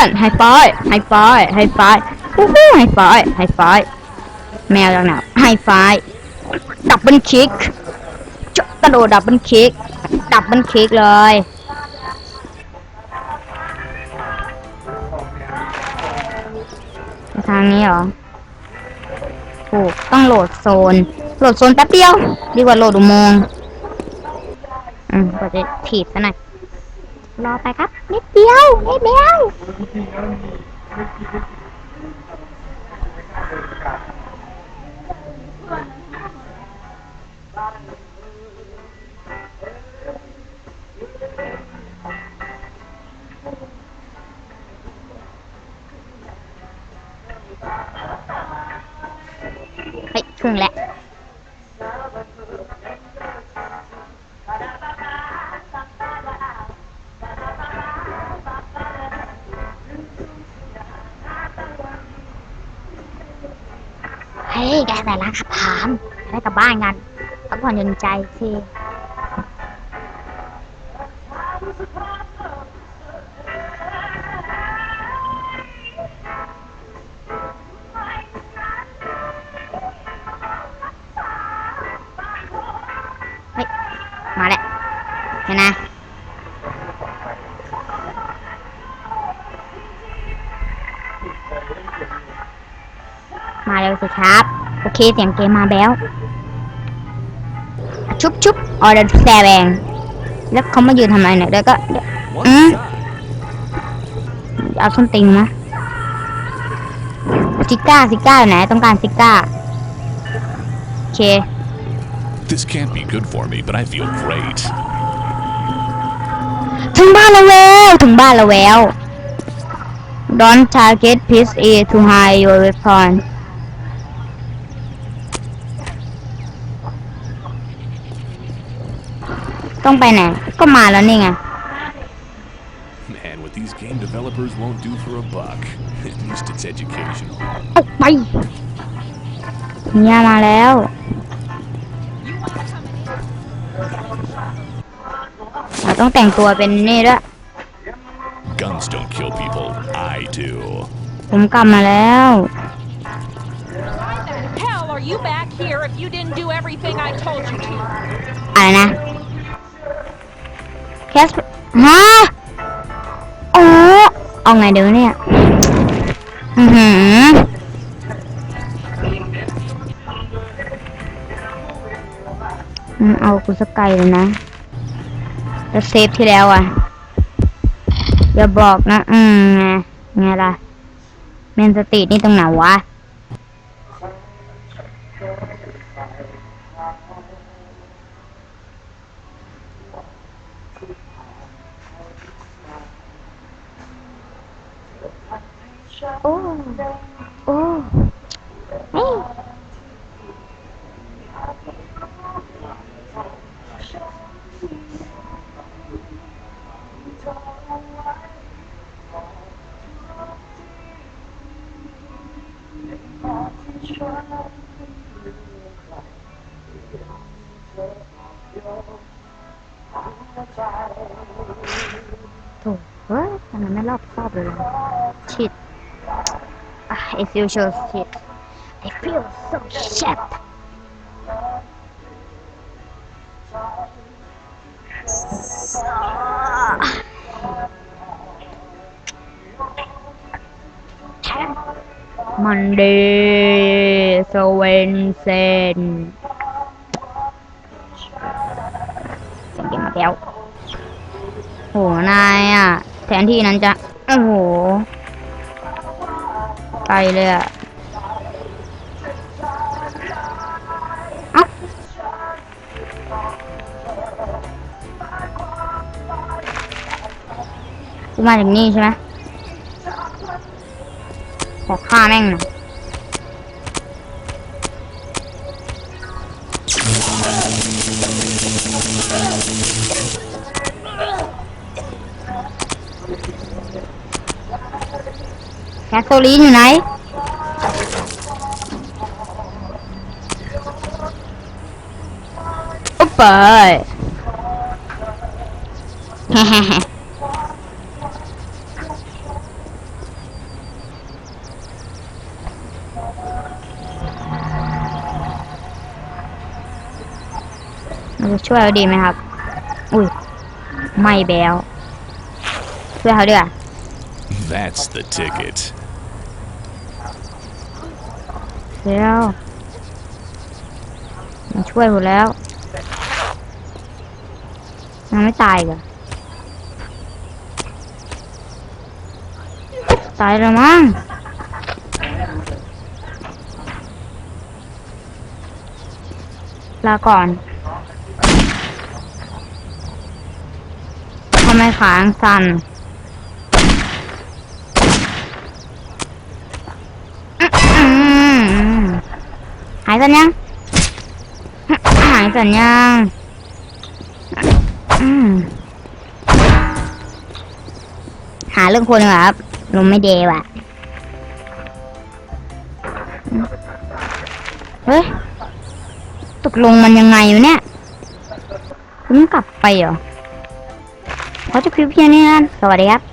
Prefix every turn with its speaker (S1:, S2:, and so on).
S1: อนไฮไฟไฮไฟไฮไฟฮู้ฮู้ไฮไฟไฮไฟแมวจังหนับไฮไฟดับเบิลคิกจะกระโดดดับเบิลคิกดับเบิลคิกเลยทางนี้เหรอถูกต้องโหลดโซน โหลดโซนแป๊บเดียว ดีกว่าโหลดอุโมงค์อืมก็จะถีบซะหน่อย รอไปครับ นิดเดียว นิดเดียว เฮ้ยครึ่งแล้ว ยได้แต่ละขับถามได้กลับบ้านกันพักผ่อนหย่อนใจสิเฮ้ยมาแล้วเห็นนะมาเร็วสิครับ โอเคเสียงเกมมาแล้ว ชุบชุบออเดอร์แซแบงแล้วเขามายืนทำอะไรเนี่ยเดี๋ยวก็เดี๋ยว
S2: One
S1: Mm.
S2: shot.
S1: เอาส้นติงนะซิก้าซิก้าอยู่ไหนต้องการซิก้าโอเค
S2: This can't be good for me, but I feel great.
S1: ถึงบ้านแล้วแววถึงบ้านแล้วแวว Don't target piece A to hide your weapon ต้องไปไหน ก็มาแล้วนี่ไง
S2: Man, what these game developers won't do for a buck. At least it's educational.
S1: ออกไปเนี่ยมาแล้ว เราต้องแต่งตัวเป็นนี่ด้วย
S2: Guns don't kill people. I do.
S1: ผมกลับมาแล้ว
S3: Why the hell are you back here if you didn't do everything I told you to?
S1: อะไรนะ แคสฮะโอ้เอาไงเดี๋ยวเนี่ย อือหืออืมเอากูสกไกลเลยนะแล้วเซฟที่แล้วอะ อย่าบอกนะ อืมไงไงล่ะ เมนสตีนี่ตรงไหนวะ โอ้โอ้เฮ้ยโถูกเฮ้ยทำไมไม่รอบครอบเลยล่ะชิด Ah, as usual shit. I feel so shit. Monday, so Wednesday. เกมมาแล้วโหนายอะ แทนที่นั้นจะ โอ้โห ไกลเลยอะอ้ากูมาถึงนี่ใช่ไหมขอฆ่าแม่งหน่อย แคคโซลีนอยู่ไหน โอ้ไปฮ่าฮ่าฮ่าช่วยเอาดีไหมครับ อุ้ย ไม่แบวช่วยเขาด้วย
S2: That's the ticket.
S1: เดี๋ยวมาช่วยผมดแล้วยังไม่ตายเหรอตายแล้วมั้งลาก่อนทำไมขางสั่น อืมหาย สัญยังหายสัญยังหาเรื่องคนครับลมไม่เดว่ะ เฮ้ย ตกลงมันยังไงวะเนี่ยคุณกลับไปเหรอเขาจะคลิปเพียงนี้กันสวัสดีครับ